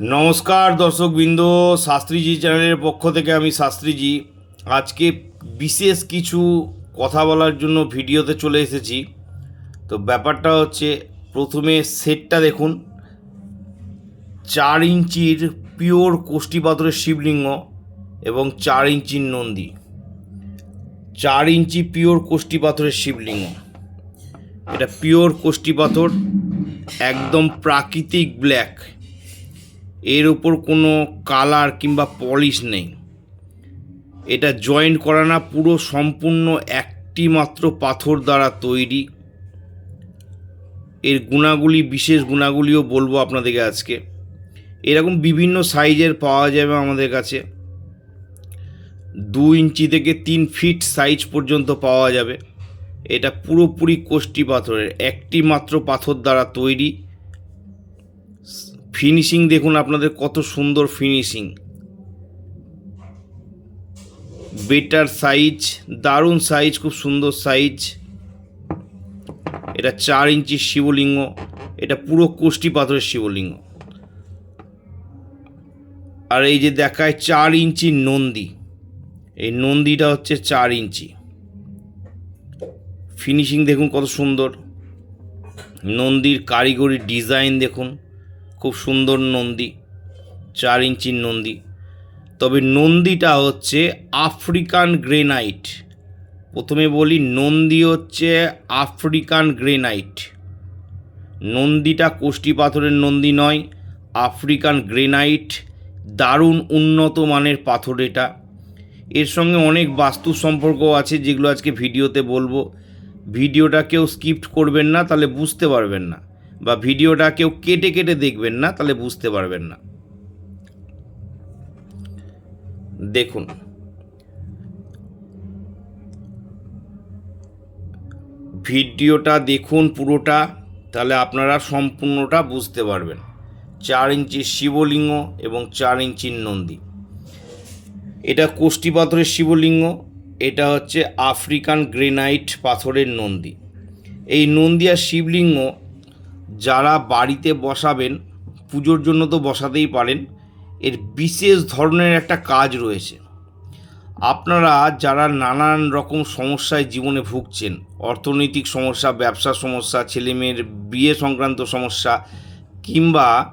নমস্কার দর্শকবৃন্দ, শাস্ত্রীজি চ্যানেলের পক্ষ থেকে আমি শাস্ত্রীজি। আজকে বিশেষ কিছু কথা বলার জন্য ভিডিওতে চলে এসেছি। তো ব্যাপারটা হচ্ছে, প্রথমে সেটটা দেখুন। চার ইঞ্চির পিওর কোষ্ঠী পাথরের শিবলিঙ্গ এবং চার ইঞ্চির নন্দী। চার ইঞ্চি পিওর কোষ্ঠী পাথরের শিবলিঙ্গ। এটা পিওর কোষ্ঠী পাথর, একদম প্রাকৃতিক ব্ল্যাক। এর ওপর কোনো কালার কিংবা পলিশ নেই। এটা জয়েন্ট করা না, পুরো সম্পূর্ণ একটি মাত্র পাথর দ্বারা তৈরি। এর গুণাগুলি, বিশেষ গুণাগুলিও বলব আপনাদেরকে আজকে। এরকম বিভিন্ন সাইজের পাওয়া যাবে আমাদের কাছে। দু ইঞ্চি থেকে তিন ফিট সাইজ পর্যন্ত পাওয়া যাবে। এটা পুরোপুরি কোষ্ঠী পাথরের, একটি মাত্র পাথর দ্বারা তৈরি। ফিনিশিং দেখুন আপনাদের কত সুন্দর ফিনিশিং বেটার সাইজ দারুণ সাইজ খুব সুন্দর সাইজ এটা চার ইঞ্চি শিবলিঙ্গ, এটা পুরো কোষ্ঠী পাথরের শিবলিঙ্গ। আর এই যে দেখায় চার ইঞ্চি নন্দী, এই নন্দীটা হচ্ছে চার ইঞ্চি। ফিনিশিং দেখুন কত সুন্দর। নন্দীর কারিগরি ডিজাইন দেখুন। খুব সুন্দর নন্দী, চার ইঞ্চির নন্দী। তবে নন্দীটা হচ্ছে আফ্রিকান গ্রেনাইট। প্রথমে বলি নন্দী হচ্ছে আফ্রিকান গ্রেনাইট। নন্দীটা কোষ্ঠী পাথরের নন্দী নয়, আফ্রিকান গ্রেনাইট দারুণ উন্নত মানের পাথর এটা। এর সঙ্গে অনেক বাস্তু সম্পর্ক আছে যেগুলো আজকে ভিডিওতে বলব। ভিডিওটা কেউ স্কিপ্ট করবেন না, তাহলে বুঝতে পারবেন না। বা ভিডিওটা কেউ কেটে কেটে দেখবেন না, তাহলে বুঝতে পারবেন না। দেখুন। ভিডিওটা দেখুন পুরোটা, তাহলে আপনারা সম্পূর্ণটা বুঝতে পারবেন। চার ইঞ্চির শিবলিঙ্গ এবং চার ইঞ্চির নন্দী। এটা কোষ্ঠী পাথরের শিবলিঙ্গ, এটা হচ্ছে আফ্রিকান গ্রেনাইট পাথরের নন্দী। এই নন্দী আর শিবলিঙ্গ যারা বাড়িতে বসাবেন, পুজোর জন্য তো বসাতেই পারেন, এর বিশেষ ধরনের একটা কাজ রয়েছে। আপনারা যারা নানান রকম সমস্যায় জীবনে ভুগছেন, অর্থনৈতিক সমস্যা, ব্যবসা সমস্যা, ছেলেমেয়ের বিয়ে সংক্রান্ত সমস্যা, কিংবা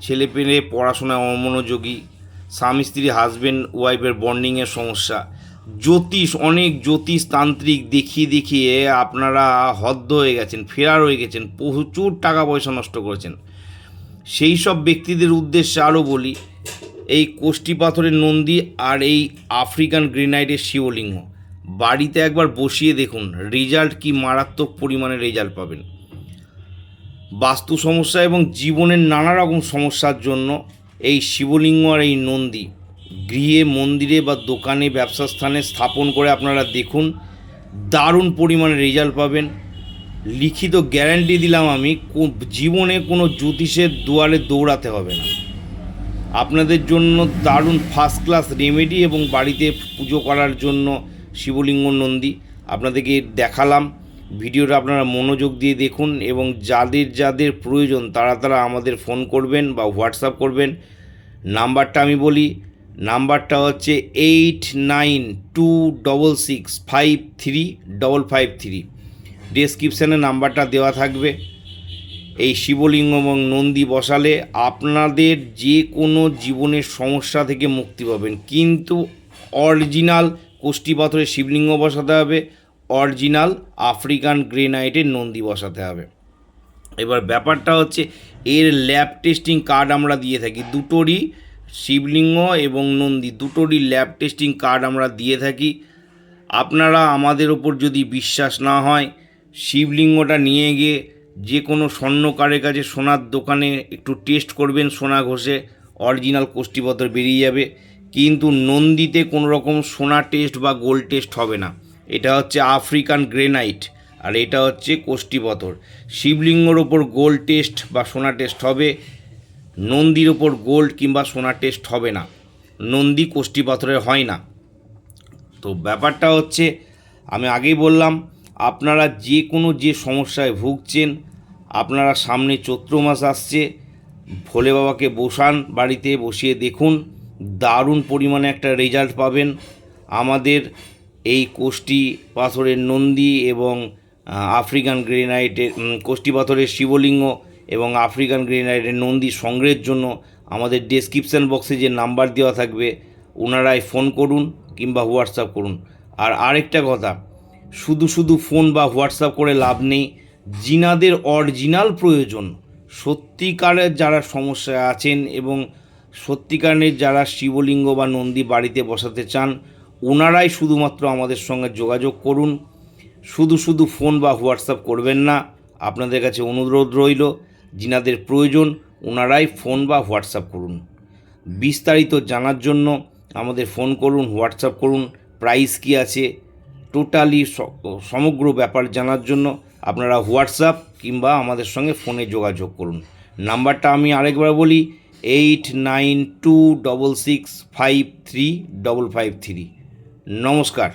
ছেলেপেলে পড়াশোনায় অমনোযোগী স্বামী স্ত্রী হাজব্যান্ড ওয়াইফের বন্ডিংয়ের সমস্যা জ্যোতিষ, অনেক জ্যোতিষ তান্ত্রিক দেখিয়ে দেখিয়ে আপনারা হদ্দ হয়ে গেছেন, ফেরার হয়ে গেছেন, প্রচুর টাকা পয়সা নষ্ট করেছেন। সেই সব ব্যক্তিদের উদ্দেশ্যে আরও বলি, এই কোষ্ঠী পাথরের নন্দী আর এই আফ্রিকান গ্রেনাইটের শিবলিঙ্গ। বাড়িতে একবার বসিয়ে দেখুন, রেজাল্ট কি মারাত্মক পরিমাণে রেজাল্ট পাবেন। বাস্তু সমস্যা এবং জীবনের নানা রকম সমস্যার জন্য এই শিবলিঙ্গ আর এই নন্দী গৃহে, মন্দিরে বা দোকানে, ব্যবসা স্থানে স্থাপন করে আপনারা দেখুন। দারুণ পরিমাণে রেজাল্ট পাবেন। লিখিত গ্যারান্টি দিলাম আমি জীবনে কোনো জ্যোতিষের দুয়ারে দৌড়াতে হবে না। আপনাদের জন্য দারুণ ফার্স্ট ক্লাস রেমেডি এবং বাড়িতে পুজো করার জন্য শিবলিঙ্গ নন্দী আপনাদেরকে দেখালাম। ভিডিওটা আপনারা মনোযোগ দিয়ে দেখুন এবং যাদের যাদের প্রয়োজন তারা তারা আমাদের ফোন করবেন বা হোয়াটসঅ্যাপ করবেন। নাম্বারটা আমি বলি নাম্বারটা হচ্ছে eight nine two double six five three double five three. ডেসক্রিপশানে নাম্বারটা দেওয়া থাকবে। এই শিবলিঙ্গ এবং নন্দী বসালে আপনাদের যে কোনো জীবনের সমস্যা থেকে মুক্তি পাবেন। কিন্তু অরিজিনাল কোষ্ঠী পাথরের শিবলিঙ্গ বসাতে হবে, অরিজিনাল আফ্রিকান গ্রেনাইটের নন্দী বসাতে হবে। এবার ব্যাপারটা হচ্ছে এর ল্যাব টেস্টিং কার্ড আমরা দিয়ে থাকি। দুটোরই শিবলিঙ্গ এবং নন্দী দুটোরই ল্যাব টেস্টিং কার্ড আমরা দিয়ে থাকি। আপনারা আমাদের ওপর যদি বিশ্বাস না হয়, শিবলিঙ্গটা নিয়ে গিয়ে যে কোনো স্বর্ণকারের কাছে সোনার দোকানে একটু টেস্ট করবেন সোনা ঘষে অরিজিনাল কোষ্ঠীপত্র বেরিয়ে যাবে। কিন্তু নন্দীতে কোনো রকম সোনা টেস্ট বা গোল্ড টেস্ট হবে না। এটা হচ্ছে আফ্রিকান গ্রেনাইট আর এটা হচ্ছে কোষ্ঠীপথর শিবলিঙ্গর ওপর গোল্ড টেস্ট বা সোনা টেস্ট হবে। নন্দীর ওপর গোল্ড কিংবা সোনা টেস্ট হবে না। নন্দী কোষ্ঠী পাথরের হয় না। তো ব্যাপারটা হচ্ছে, আমি আগেই বললাম, আপনারা যে কোনো যে সমস্যায় ভুগছেন, আপনারা সামনে চৈত্র মাস আসছে, ভোলে বাবাকে বসান, বাড়িতে বসিয়ে দেখুন, দারুণ পরিমাণে একটা রেজাল্ট পাবেন। আমাদের এই কোষ্টি পাথরের নন্দী এবং আফ্রিকান গ্রেনাইটের কোষ্টি পাথরের শিবলিঙ্গ এবং আফ্রিকান গ্রেনাইটের নন্দী সংগ্রহের জন্য আমাদের ডেসক্রিপশান বক্সে যে নাম্বার দেওয়া থাকবে ওনারাই ফোন করুন কিংবা হোয়াটসঅ্যাপ করুন। আর আরেকটা কথা, শুধু শুধু ফোন বা হোয়াটসঅ্যাপ করে লাভ নেই, জিনাদের অরিজিনাল প্রয়োজন। সত্যিকারের যারা সমস্যায় আছেন এবং সত্যিকারের যারা শিবলিঙ্গ বা নন্দী বাড়িতে বসাতে চান ওনারাই শুধুমাত্র আমাদের সঙ্গে যোগাযোগ করুন। শুধু শুধু ফোন বা হোয়াটসঅ্যাপ করবেন না। আপনাদের কাছে অনুরোধ রইল জিনাদের প্রয়োজন, ওনারাই ফোন বা হোয়াটসঅ্যাপ করুন। বিস্তারিত জানার জন্য আমাদের ফোন করুন, হোয়াটসঅ্যাপ করুন, প্রাইস কি আছে, টোটালি সমগ্র ব্যাপার জানার জন্য আপনারা হোয়াটসঅ্যাপ কিংবা আমাদের সঙ্গে ফোনে যোগাযোগ করুন। নাম্বারটা আমি আরেকবার বলি, eight nine two double six five three double five three. নমস্কার।